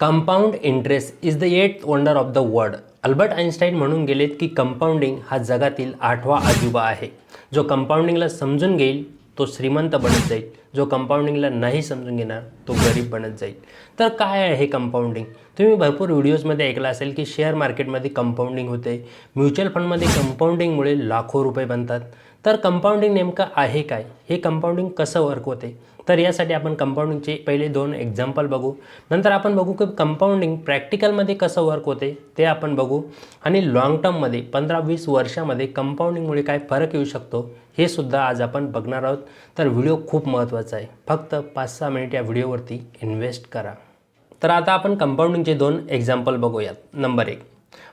Compound interest is the eight wonder of the world Albert Einstein म्हणून गेलेत की compounding हा जगातील आठवा अजुबा आहे. जो कंपाऊंडिंगला समजून घेईल तो श्रीमंत बनत जाईल. जो कंपाऊंडिंगला नाही समजून घेणार तो गरीब बनत जाईल. तर काय आहे हे कंपाऊंडिंग? तुम्ही भरपूर व्हिडिओजमध्ये ऐकलं असेल की शेअर मार्केटमध्ये कंपाऊंडिंग होते. म्युच्युअल फंडमध्ये कंपाऊंडिंगमुळे लाखो रुपये बनतात. तर कंपाऊंडिंग नेमकं आहे काय? हे कंपाऊंडिंग कसं वर्क होते? तर यासाठी आपण कंपाऊंडिंगचे पहिले दोन एक्झाम्पल बघू. नंतर आपण बघू की कंपाऊंडिंग प्रॅक्टिकलमध्ये कसं वर्क होते ते आपण बघू. आणि लाँग टर्ममध्ये पंधरा वीस वर्षामध्ये कंपाऊंडिंगमुळे काय फरक येऊ शकतो हे सुद्धा आज आपण बघणार आहोत. तर व्हिडिओ खूप महत्त्वाचा आहे. फक्त पाच सहा मिनिट या व्हिडिओवरती इन्व्हेस्ट करा. तर आता आपण कंपाऊंडिंगचे दोन एक्झाम्पल बघूयात. नंबर एक.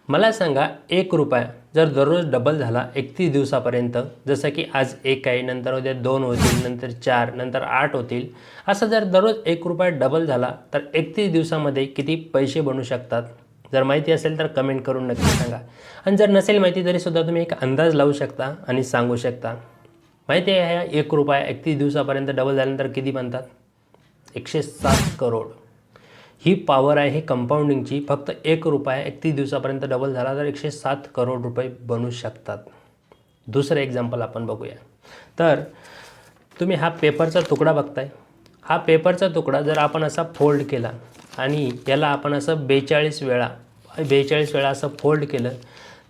मला सांगा एक रुपया जर दररोज डबल झाला एकतीस दिवसापर्यंत जसं की आज एक आहे नंतर उद्या दोन होतील नंतर चार नंतर आठ होतील असं जर दररोज एक रुपया डबल झाला तर एकतीस दिवसामध्ये किती पैसे बनू शकतात? जर माहिती असेल तर कमेंट करून नक्की सांगा. आणि जर नसेल माहिती तरीसुद्धा तुम्ही एक अंदाज लावू शकता आणि सांगू शकता. माहिती आहे एक रुपया एकतीस दिवसापर्यंत डबल झाल्यानंतर किती बनतात? एकशे सात करोड. ही पॉवर आहे कंपाऊंडिंगची फक्त एक रुपया एकतीस दिवसापर्यंत डबल झाला तर एकशे सात करोड रुपये बनू शकतात. दुसरं एक्झाम्पल आपण बघूया. तर तुम्ही हा पेपरचा तुकडा बघताय. हा पेपरचा तुकडा जर आपण असा फोल्ड केला आणि याला आपण असं बेचाळीस वेळा बेचाळीस वेळा असं फोल्ड केलं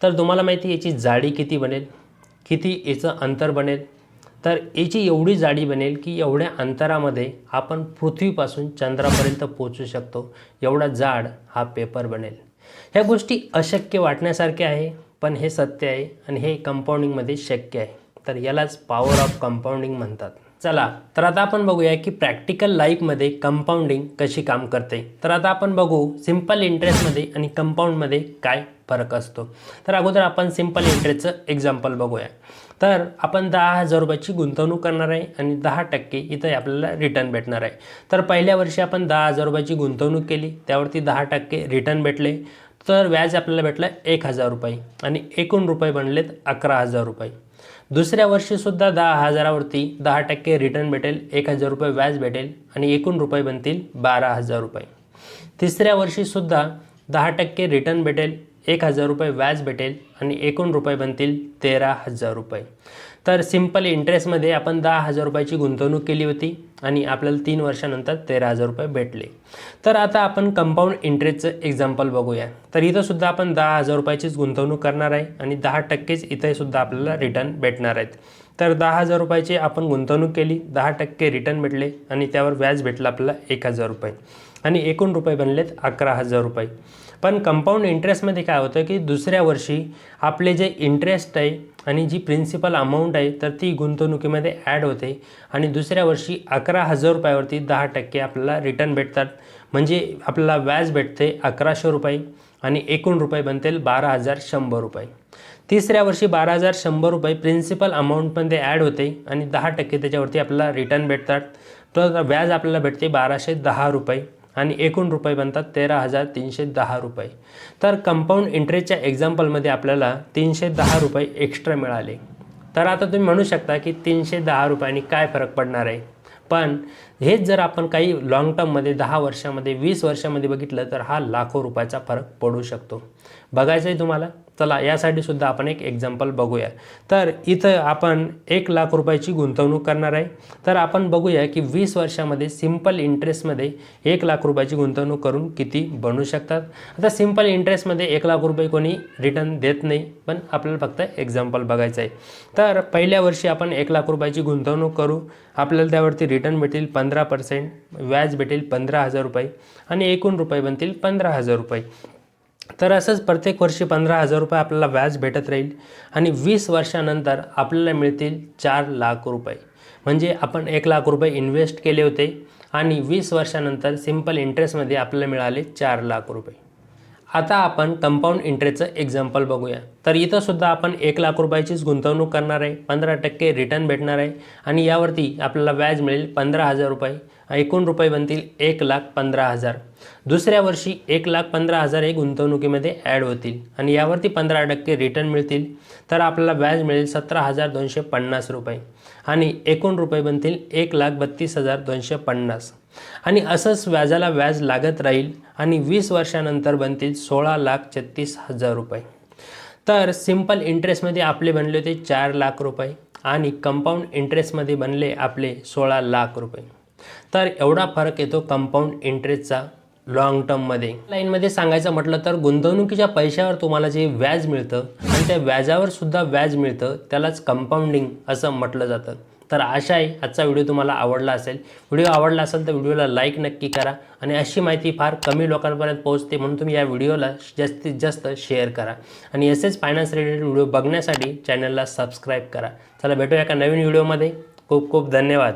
तर तुम्हाला माहिती याची जाडी किती बनेल? किती याचं अंतर बनेल? तर याची एवढी जाडी बनेल की एवढ्या अंतरामध्ये आपण पृथ्वीपासून चंद्रापर्यंत पोचू शकतो. एवढा जाड हा पेपर बनेल. ह्या गोष्टी अशक्य वाटण्यासारख्या आहे पण हे सत्य आहे आणि हे कंपाऊंडिंगमध्ये शक्य आहे. तर यालाच पॉवर ऑफ कंपाऊंडिंग म्हणतात. चला तर आता आपण बघूया की प्रॅक्टिकल लाईफमध्ये कंपाऊंडिंग कशी काम करते. तर आता आपण बघू सिंपल इंटरेस्टमध्ये आणि कंपाऊंडमध्ये काय फरक असतो. तर अगोदर आपण सिंपल इंटरेस्टचं एक्झाम्पल बघूया. तर आपण दहा हजार रुपयाची गुंतवणूक करणार आहे आणि दहा टक्के इथं आपल्याला रिटर्न भेटणार आहे. तर पहिल्या वर्षी आपण दहा हजार रुपयाची गुंतवणूक केली त्यावरती दहा टक्के रिटर्न भेटले. तर व्याज आपल्याला भेटलं एक हजार रुपये आणि एकूण रुपये बनलेत अकरा हजार रुपये. दुसऱ्या वर्षीसुद्धा दहा हजारावरती दहा टक्के रिटर्न भेटेल एक हजार रुपये व्याज भेटेल आणि एकूण रुपये बनतील बारा हजार रुपये. तिसऱ्या वर्षीसुद्धा दहा टक्के रिटर्न भेटेल एक हजार रुपये व्याज भेटेल आणि एकूण रुपये बनतील तेरा हजार रुपये. तर सिंपल इंटरेस्टमध्ये आपण दहा हजार रुपयाची गुंतवणूक केली होती आणि आपल्याला तीन वर्षानंतर तेरा हजार रुपये भेटले. तर आता आपण कंपाऊंड इंटरेस्टचं एक्झाम्पल बघूया. तर इथंसुद्धा आपण दहा हजार रुपयाचीच गुंतवणूक करणार आहे आणि दहा टक्केच इथेसुद्धा आपल्याला रिटर्न भेटणार आहेत. तर दहा हजार रुपयाची आपण गुंतवणूक केली दहा टक्के रिटर्न भेटले आणि त्यावर व्याज भेटलं आपल्याला एक हजार रुपये. आणि एकूण रुपये बनलेत अकरा हजार रुपये. पण कंपाऊंड इंटरेस्टमध्ये काय होतं की दुसऱ्या वर्षी आपले जे इंटरेस्ट आहे आणि जी प्रिन्सिपल अमाऊंट आहे तर ती गुंतवणुकीमध्ये ॲड होते. आणि दुसऱ्या वर्षी अकरा हजार रुपयावरती दहा टक्के आपल्याला रिटर्न भेटतात. म्हणजे आपल्याला व्याज भेटते अकराशे रुपये आणि एकूण रुपये बनतील बारा हजार शंभर रुपये. तिसऱ्या वर्षी बारा हजार शंभर रुपये प्रिन्सिपल अमाऊंटमध्ये ॲड होते आणि दहा टक्के त्याच्यावरती आपल्याला रिटर्न भेटतात. तर व्याज आपल्याला भेटते बाराशे दहा रुपये. आणि एकूण रुपये बनतात तेरा हजार तीनशे दहा रुपये. तर कंपाऊंड इंटरेस्टच्या एक्झाम्पलमध्ये आपल्याला तीनशे दहा रुपये एक्स्ट्रा मिळाले. तर आता तुम्ही म्हणू शकता की तीनशे दहा रुपयांनी काय फरक पडणार आहे? पण हेच जर आपण काही लाँग टर्ममध्ये दहा वर्षामध्ये वीस वर्षामध्ये बघितलं तर हा लाखो रुपयाचा फरक पडू शकतो. बघायचं आहे तुम्हाला? चला यासाठी सुद्धा आपण एक एक्झाम्पल बघूया. तर इथं आपण एक लाख रुपयाची गुंतवणूक करणार आहे. तर आपण बघूया की वीस वर्षामध्ये सिंपल इंटरेस्टमध्ये एक लाख रुपयाची गुंतवणूक करून किती बनू शकतात. आता सिंपल इंटरेस्टमध्ये एक लाख रुपये कोणी रिटर्न देत नाही पण आपल्याला फक्त एक्झाम्पल बघायचं आहे. तर पहिल्या वर्षी आपण एक लाख रुपयाची गुंतवणूक करू. आपल्याला त्यावरती रिटर्न भेटेल पंधरा पर्सेंट व्याज भेटेल पंधरा हजार रुपये आणि एकूण रुपये बनतील पंधरा हजार रुपये. तर असंच प्रत्येक वर्षी पंधरा हजार रुपये आपल्याला व्याज भेटत राहील आणि वीस वर्षानंतर आपल्याला मिळतील चार लाख रुपये. म्हणजे आपण एक लाख रुपये इन्व्हेस्ट केले होते आणि वीस वर्षानंतर सिंपल इंटरेस्टमध्ये आपल्याला मिळाले चार लाख रुपये. आता आपण कंपाऊंड इंटरेस्टचं एक्झाम्पल बघूया. तर इथंसुद्धा आपण एक लाख रुपयाचीच गुंतवणूक करणार आहे पंधरा टक्के रिटर्न भेटणार आहे आणि यावरती आपल्याला व्याज मिळेल पंधरा हजार रुपये. एकूण रुपये बनतील एक लाख पंधरा हजार. दुसऱ्या वर्षी एक लाख पंधरा हजार हे गुंतवणुकीमध्ये ॲड होतील आणि यावरती पंधरा टक्के रिटर्न मिळतील. तर आपल्याला व्याज मिळेल सतरा हजार दोनशे पन्नास रुपये आणि एकूण रुपये बनतील एक लाख बत्तीस हजार दोनशे पन्नास. आणि असंच व्याजाला व्याज लागत राहील आणि वीस वर्षानंतर बनतील सोळा लाख छत्तीस हजार रुपये. तर सिंपल इंटरेस्टमध्ये आपले बनले होते चार लाख रुपये आणि कंपाऊंड इंटरेस्टमध्ये बनले आपले सोळा लाख रुपये. तर एवढा फरक येतो कंपाऊंड इंटरेस्टचा लॉंग टर्ममध्ये लाईनमध्ये सांगायचं म्हटलं तर गुंतवणुकीच्या पैशावर तुम्हाला जे व्याज मिळतं आणि त्या व्याजावर सुद्धा व्याज मिळतं त्यालाच कंपाऊंडिंग असं म्हटलं जातं. तर आशा आहे आजचा व्हिडिओ तुम्हाला आवडला असेल. व्हिडिओ आवडला असेल तर व्हिडिओला लाईक नक्की करा आणि अशी माहिती फार कमी लोकांपर्यंत पोहोचते म्हणून तुम्ही या व्हिडिओला जास्तीत जास्त शेअर करा. आणि असेच फायनान्स रिलेटेड व्हिडिओ बघण्यासाठी चॅनलला सबस्क्राईब करा. चला भेटूया एका नवीन व्हिडिओमध्ये खूप खूप धन्यवाद.